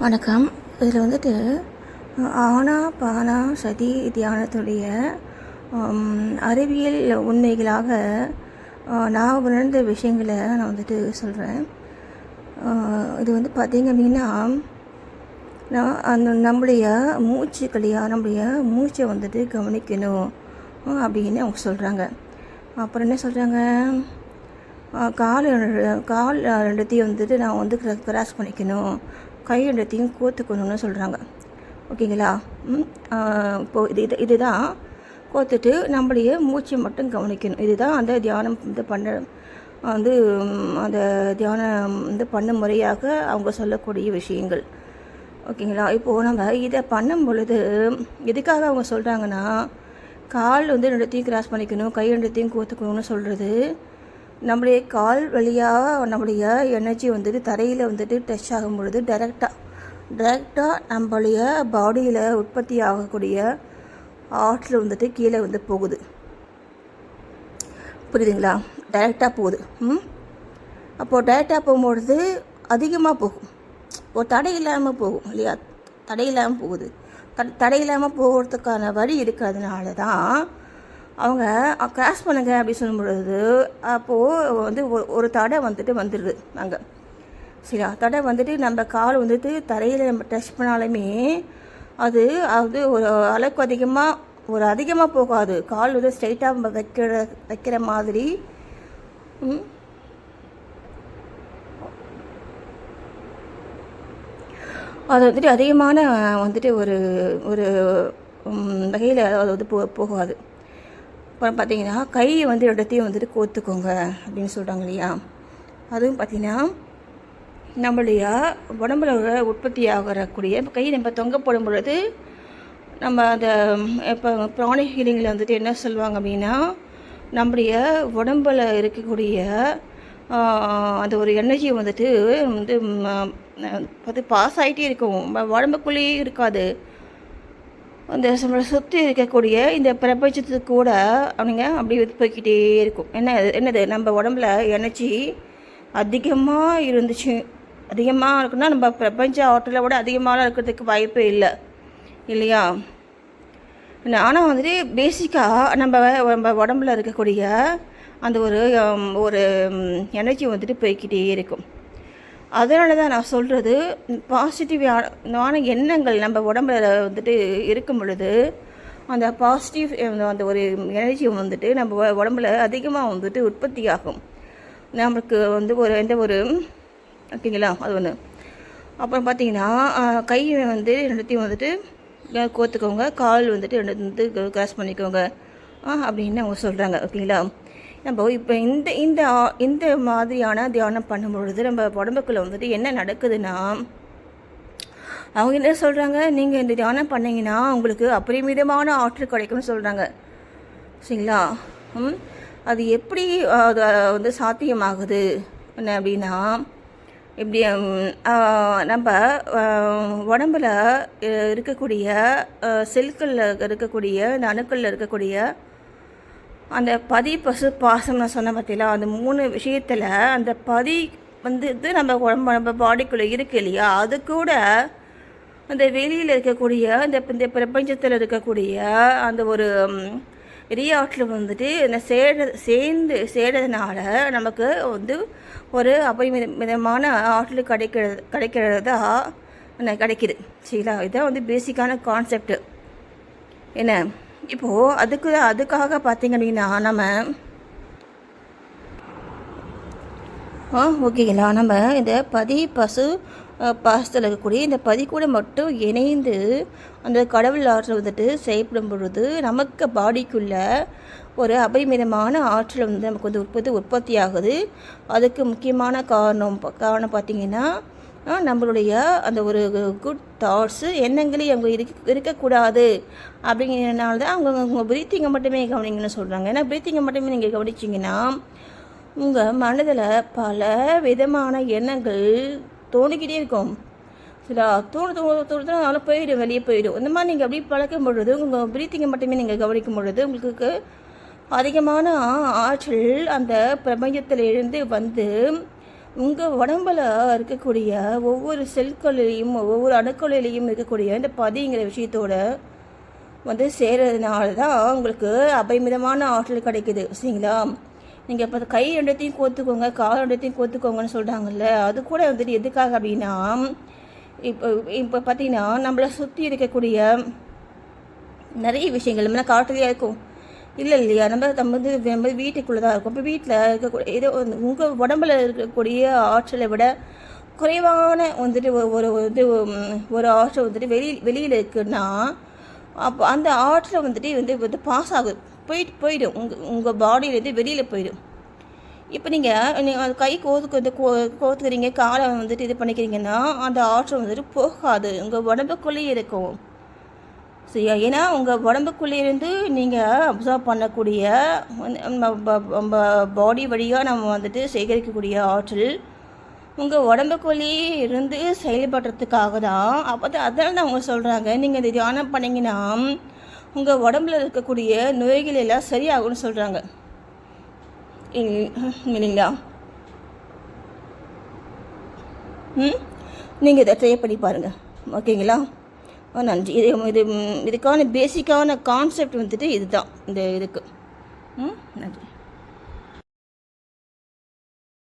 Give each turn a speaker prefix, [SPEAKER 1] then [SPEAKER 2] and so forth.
[SPEAKER 1] வணக்கம். இதில் வந்துட்டு ஆனா பானா சதி தியானத்துடைய அறிவியல் உண்மைகளாக நான் உணர்ந்த விஷயங்களை நான் வந்துட்டு சொல்கிறேன் இது வந்து பார்த்திங்க அப்படின்னா நான் அந்த நம்முடைய மூச்சுக்களையா நம்முடைய மூச்சை வந்துட்டு கவனிக்கணும் அப்படின்னு அவங்க சொல்கிறாங்க அப்புறம் என்ன சொல்கிறாங்க கால் கால் ரெண்டுத்தையும் வந்துட்டு நான் வந்து கிர- கிராஸ் பண்ணிக்கணும் கையெழுத்தையும் கோத்துக்கணும்னு சொல்கிறாங்க ஓகேங்களா? இப்போ இப்போது இது இது இதுதான். கோத்துட்டு நம்மளையே மூச்சை மட்டும் கவனிக்கணும். இதுதான் அந்த தியானம் இது பண்ண வந்து அந்த தியானம் வந்து பண்ண முறையாக அவங்க சொல்லக்கூடிய விஷயங்கள். ஓகேங்களா? இப்போது நம்ம இதை பண்ணும் பொழுது எதுக்காக அவங்க சொல்கிறாங்கன்னா கால் வந்து ரெண்டுத்தையும் கிராஸ் பண்ணிக்கணும் கை ரெண்டுத்தையும் கோத்துக்கணும்னு சொல்கிறது நம்முடைய கால் வழியாக நம்முடைய எனர்ஜி வந்துட்டு தரையில் வந்துட்டு டச் ஆகும் பொழுது டைரெக்டாக டைரெக்டாக நம்மளுடைய பாடியில் உற்பத்தி ஆகக்கூடிய ஆற்றில் வந்துட்டு கீழே வந்து போகுது. புரியுதுங்களா? டைரெக்டாக போகுது. ம்? அப்போது டைரெக்டாக போகும்பொழுது அதிகமாக போகும். ஒரு தடை இல்லாமல் போகும் இல்லையா? தடை இல்லாமல் போகுது. த தடை இல்லாமல் போகிறதுக்கான வழி இருக்கிறதுனால தான் அவங்க கிராஸ் பண்ணுங்க அப்படின்னு சொல்லும் பொழுது அப்போது வந்து ஒரு ஒரு தடை வந்துட்டு வந்துடுது அங்கே. சரியா? தடை வந்துட்டு நம்ம கால் வந்துட்டு தரையில் நம்ம டச் பண்ணாலுமே அது அது ஒரு அளவுக்கு அதிகமாக ஒரு அதிகமாக போகாது. கால் வந்து ஸ்ட்ரைட்டாக வைக்கிற வைக்கிற மாதிரி. அது வந்துட்டு அதிகமான வந்துட்டு ஒரு ஒரு வகையில் அது வந்து போ போகாது. அப்புறம் பார்த்தீங்கன்னா கை வந்து இடத்தையும் வந்துட்டு கோத்துக்கோங்க அப்படின்னு சொல்கிறாங்க இல்லையா? அதுவும் பார்த்தீங்கன்னா நம்மளுடைய உடம்புல உற்பத்தி ஆகக்கூடிய கை நம்ம தொங்க போடும் பொழுது நம்ம அந்த இப்போ பிராணி ஹீலிங்கில் வந்துட்டு என்ன சொல்லுவாங்க அப்படின்னா நம்முடைய உடம்புல இருக்கக்கூடிய அந்த ஒரு எனர்ஜி வந்துட்டு வந்து பார்த்து பாஸ் ஆகிட்டே இருக்கும். உடம்புக்குள்ளேயே இருக்காது. அந்த நம்மளை சுற்றி இருக்கக்கூடிய இந்த பிரபஞ்சத்துக்கு கூட அவனுங்க அப்படி வந்து போய்க்கிட்டே இருக்கும். என்ன என்னது? நம்ம உடம்புல எனர்ஜி அதிகமாக இருந்துச்சு. அதிகமாக இருக்குன்னா நம்ம பிரபஞ்ச ஆற்றலை விட அதிகமாக இருக்கிறதுக்கு வாய்ப்பே இல்லை. இல்லையா? ஆனால் வந்துட்டு பேசிக்காக நம்ம நம்ம உடம்புல இருக்கக்கூடிய அந்த ஒரு ஒரு எனர்ஜி வந்துட்டு போய்க்கிட்டே இருக்கும். அதனால தான் நான் சொல்கிறது பாசிட்டிவான எண்ணங்கள் நம்ம உடம்புல வந்துட்டு இருக்கும் பொழுது அந்த பாசிட்டிவ் அந்த ஒரு எனர்ஜி வந்துட்டு நம்ம உடம்புல அதிகமாக வந்துட்டு உற்பத்தி ஆகும் நமக்கு வந்து ஒரு எந்த ஒரு ஓகேங்களா அது ஒன்று அப்புறம் பார்த்தீங்கன்னா கை வந்து ரெண்டுத்தையும் வந்துட்டு கோத்துக்கோங்க. கால் வந்துட்டு ரெண்டு வந்து கிராஸ் பண்ணிக்கோங்க. அப்படின்னு அவங்க சொல்கிறாங்க ஓகேங்களா. நம்ம இப்போ இந்த இந்த ஆ- இந்த மாதிரியான தியானம் பண்ணும்பொழுது நம்ம உடம்புக்குள்ள வந்துட்டு என்ன நடக்குதுன்னா அவங்க என்ன சொல்கிறாங்க நீங்கள் இந்த தியானம் பண்ணீங்கன்னா உங்களுக்கு அபரிமிதமான ஆற்றல் கிடைக்கும்னு சொல்கிறாங்க சரிங்களா? ம்? அது எப்படி அது வந்து சாத்தியமாகுது? என்ன அப்படின்னா இப்படி நம்ம உடம்பில் உடம்புல இருக்கக்கூடிய செல்களில் இருக்கக்கூடிய இந்த அணுக்களில் இருக்கக்கூடிய அந்த பதி பசு பாசம் நான் சொன்ன பார்த்தீங்களா? அந்த மூணு விஷயத்தில் அந்த பதி வந்து இது நம்ம உடம்பு நம்ம பாடிக்குள்ளே இருக்கு இல்லையா? அது கூட அந்த வெளியில் இருக்கக்கூடிய இந்த இந்த பிரபஞ்சத்தில் இருக்கக்கூடிய அந்த ஒரு ரியாட்டில் வந்துட்டு இந்த சேர சேர்ந்து சேர்றதுனால நமக்கு வந்து ஒரு அபரிமித மிதமான ஆற்றல் கிடைக்கிறது கிடைக்கிறதா என்ன சரிங்களா? இதான் வந்து பேசிக்கான கான்செப்ட் என்ன? இப்போது அதுக்கு அதுக்காக பார்த்தீங்க அப்படின்னா நம்ம ஆ ஓகேங்களா நம்ம இந்த பதி பசு பாசத்தில் இருக்கக்கூடிய இந்த பதி கூட மட்டும் இணைந்து அந்த கடவுள் ஆற்றல் வந்துட்டு செயல்படும் பொழுது நமக்கு பாடிக்குள்ள ஒரு அபரிமிதமான ஆற்றல் வந்து நமக்கு வந்து உற்பத்தி உற்பத்தி ஆகுது அதுக்கு முக்கியமான காரணம் காரணம் பார்த்திங்கன்னா நம்மளுடைய அந்த ஒரு குட் தாட்ஸு எண்ணங்களே அவங்க இருக்க இருக்கக்கூடாது. அப்படிங்கிறனால தான் அவங்க உங்கள் பிரீத்திங்கை மட்டுமே கவனிங்கன்னு சொல்கிறாங்க ஏன்னா ப்ரீத்திங்கை மட்டுமே நீங்கள் கவனிச்சிங்கன்னா உங்கள் மனதில் பல விதமான எண்ணங்கள் தோணிக்கிட்டே இருக்கும். சில தோணு தோணு தோணுதுனால போயிடும் வெளியே போயிடும். இந்த மாதிரி நீங்கள் அப்படி பழக்கும் பொழுது உங்கள் பிரீத்திங்கை மட்டுமே நீங்கள் கவனிக்கும் பொழுது உங்களுக்கு அதிகமான ஆற்றல் அந்த பிரபஞ்சத்தில் இருந்து வந்து உங்கள் உடம்புல இருக்கக்கூடிய ஒவ்வொரு செல்களிலையும் ஒவ்வொரு அணுக்களிலையும் இருக்கக்கூடிய இந்த பதிங்கிற விஷயத்தோட வந்து சேர்றதுனால தான் உங்களுக்கு அபரிமிதமான ஆற்றல் கிடைக்குது. சரிங்களா? நீங்கள் இப்போ கை ரெண்டத்தையும் கோத்துக்கோங்க கால் ரெண்டத்தையும் கோத்துக்கோங்கன்னு சொல்கிறாங்கல்ல அது கூட வந்துட்டு எதுக்காக அப்படின்னா இப்போ இப்போ பார்த்தீங்கன்னா நம்மளை சுற்றி இருக்கக்கூடிய நிறைய விஷயங்கள் நம்ம இருக்கும். இல்லை இல்லையா நம்ம நம்ம வந்து நம்ம வீட்டுக்குள்ளே தான் இருக்கும். இப்போ வீட்டில் இருக்கக்கூடிய ஏதோ உங்கள் உடம்புல இருக்கக்கூடிய ஆற்றலை விட குறைவான வந்துட்டு ஒரு இது ஒரு ஆற்றல் வந்துட்டு வெளி வெளியில் இருக்குன்னா அப்போ அந்த ஆற்றலை வந்துட்டு வந்து வந்து பாஸ் ஆகும் போயிட்டு போயிடும். உங்கள் உங்கள் பாடியிலேருந்து வெளியில் போயிடும். இப்போ நீங்கள் நீங்கள் கை கோதுக்கு கோ கோத்துக்கிறீங்க காலை வந்துட்டு இது பண்ணிக்கிறீங்கன்னா அந்த ஆற்றல் வந்துட்டு போகாது. உங்கள் உடம்புக்குள்ளேயே இருக்கும். சரியா ஏன்னா உங்கள் உடம்புக்குள்ளேருந்து நீங்கள் அப்சர்வ் பண்ணக்கூடிய நம்ம பாடி வழியாக நம்ம வந்துட்டு சேகரிக்கக்கூடிய ஆற்றல் உங்கள் உடம்புக்குள்ளேயே இருந்து செயல்படுறதுக்காக தான். அப்போ தான் அதனால தான் அவங்க சொல்கிறாங்க நீங்கள் இந்த தியானம் பண்ணீங்கன்னா உங்கள் உடம்புல இருக்கக்கூடிய நோய்கள் எல்லாம் சரியாகும்னு சொல்கிறாங்க இல்லைங்களா? ம்? நீங்கள் இதை ட்ரை பண்ணி பாருங்கள் ஓகேங்களா? நன்றி. இது இது இதுக்கான பேசிக்கான கான்செப்ட் வந்துட்டு இதுதான். இந்த இதுக்கு. ம்? நன்றி.